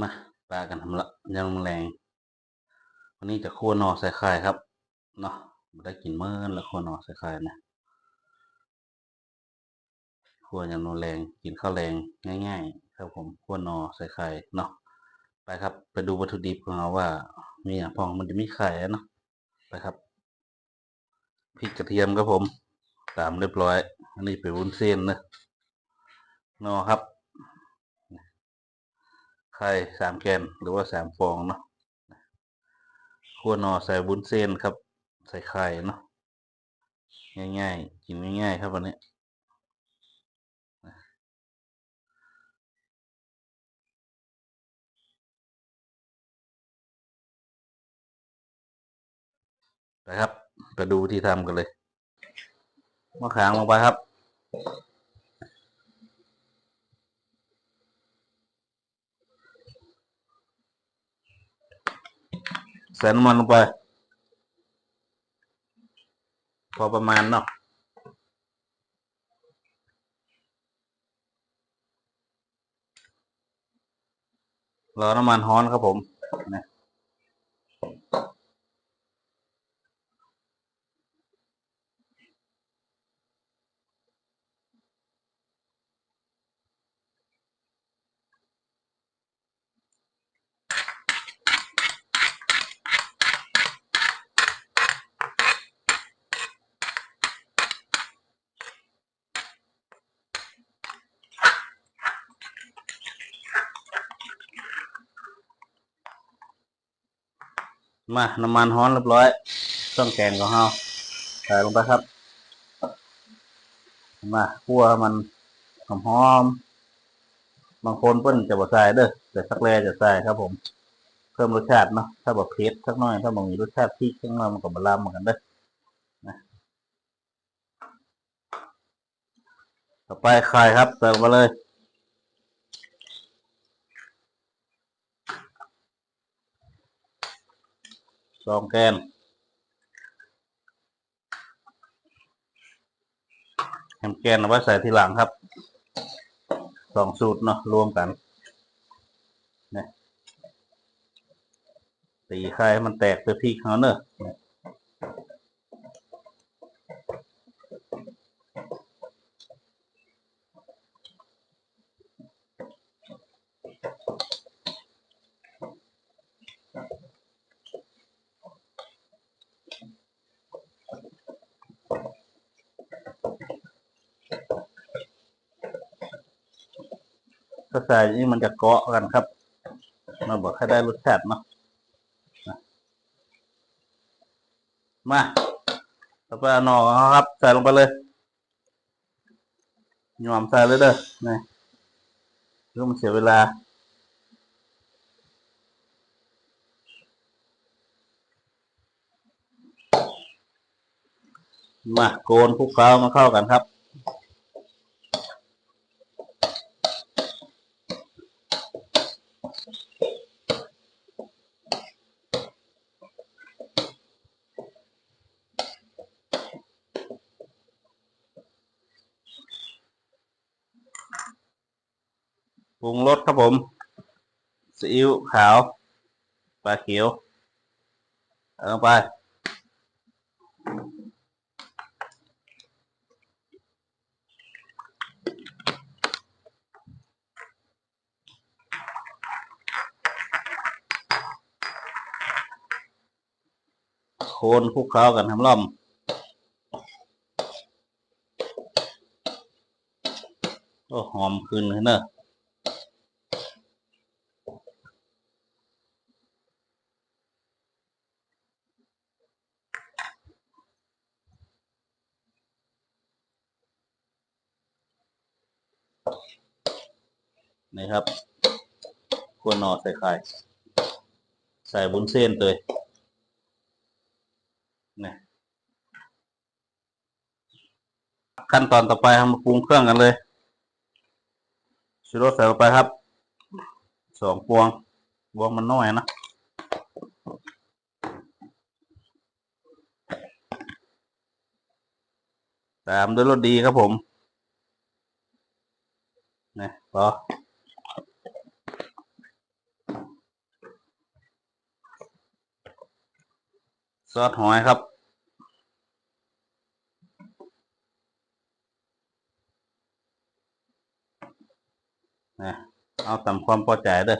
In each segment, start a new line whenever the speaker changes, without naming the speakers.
มาปลากันทำละยังแรงวันนี้จะคั่วนอใส่ไข่ครับเนาะบ่ได้กินเมื่อแล้วคั่วนอใส่ไข่นะคั่วยังนแรงกินข้าวแรงง่าย ๆ ครับผมคั่วนอใส่ไข่เนาะไปครับไปดูวัตถุดิบของเราว่า มีอย่างพองมันจะมีไข่เนาะไปครับพริกกระเทียมครับผมตามเรียบร้อย อันนี้เป็นวุ้นเส้นนะนอครับ ไข่สามแกนหรือว่าสามฟองเนาะขั้วนอใส่บุ้นเส้นครับ ใส่ไข่เนาะง่ายๆกินง่ายๆครับวันนี้ไปครับไปดูที่ทำกันเลยมะขามลงไปครับ ใส่น้ำมันลงไป พอประมาณเนาะรอน้ำมันฮ้อนครับผมนะ มาน้ำมันฮ้อนเรียบร้อยต้องแกงของเราใส่ลงไปครับ มาคั่วมันหอมๆบางคนเพิ่นจะบ่ใส่เด้อแต่สักแลจะใส่ครับผม เพิ่มรสชาติเนาะถ้าแบบเผ็ดสักหน่อย ถ้าบ่มีรสชาติพริกสักหน่อยมันก็บลำเหมือนกันเด้อนะต่อไปไข่ครับใส่ลงไปเลย สองแกนแฮมแกนเอาไว้ใส่ทีหลังครับสองสูตรเนาะรวมกันตีไข่ให้มันแตกไปพริกเขาเนอะ ถ้าใส่อย่างนี้มันจะเกาะกันครับมาบอกให้ได้รสชาติเนาะมาต่อไปเอาหน่อครับ ใส่ลงไปเลยหยอมใส่เลยเด้อนี่เพื่อมันเสียเวลามาโกนคลุกเคล้ามาเข้ากันครับ ปรุงรสครับผมซีอิ๊วขาวปลาเขียวเอาลงไปโคนคลุกเคล้ากันทำล่อมโอ้หอมขึ้นเลยเนอะ นี่ครับกัวหนอใส่ไข่ ใส่บุญเส้นเลยนี่ขั้นตอนต่อไปมาปรุงเครื่องกันเลยชูรสใส่ลงไปครับ สองพวงพวงมันน้อยนะตามด้วยรสดีครับผมนี่พอ ซอสหอยครับ นะเอาตามความพอใจเด้อ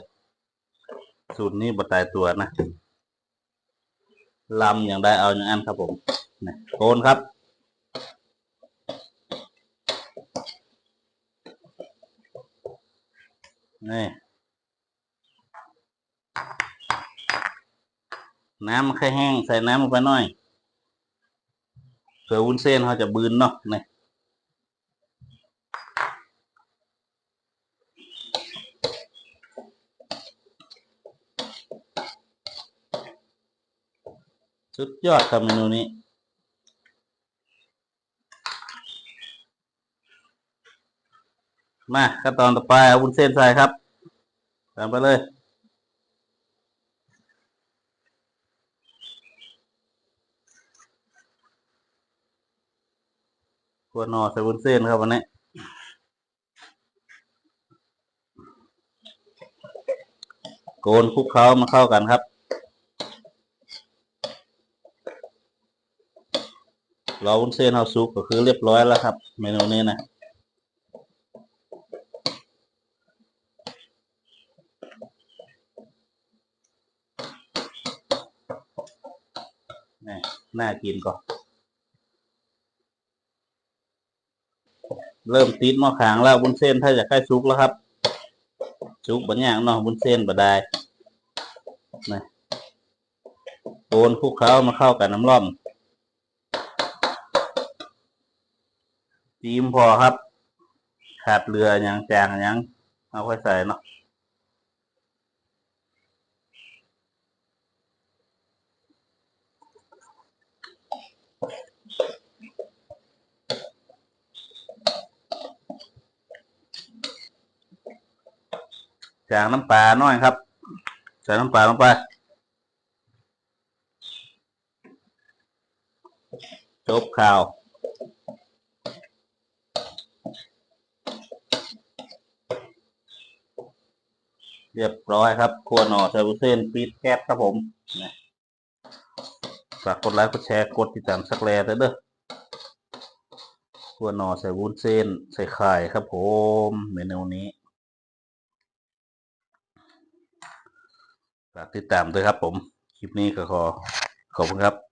สูตรนี้บตายตัวนะลำอย่างได้เอาอย่างนั้นครับผมนะโกนครับนี่ น้ำมันแค่แห้งใส่น้ำลงไปหน่อยเผื่อวุ้นเส้นเขาจะบืนเนาะนี่สุดยอดครับเมนูนี้มาขั้นตอนต่อไปเอาวุ้นเส้นใส่ครับตามไปเลย กัวนอใส่วุ้นเส้นครับวันนี้โกนคลุกเคล้ามาเข้ากันครับ เราวุ้นเส้นเอาซุปก็คือเรียบร้อยแล้วครับ เมนูนี้นะน่ากินก่อน เริ่มติดหม้อขางแล้วบุญเส้นถ้าจะใกล้ซุกแล้วครับซุกบนอย่างเนาะบุญเส้นบดได้นะโอนคลุกเคล้ามาเข้ากับน้ำร่อมตีมพอครับ ขาดเรืออย่างจางอย่างเอาค่อยใส่เนาะ จางน้ำปลาหน่อยครับใส่น้ำปลาลงไปจบข่าวเรียบร้อยครับครัวหน่อเซอร์วิสเซนปีดแก๊สครับผมนะฝากกดไลค์ กดแชร์ กดติดตามสักแลด้วยเด้อครัวหน่อใส่วุ้นเส้น ใส่ไข่ครับผม เมนูนี้ ฝากติดตามด้วยครับผม คลิปนี้ก็ขอขอบคุณครับ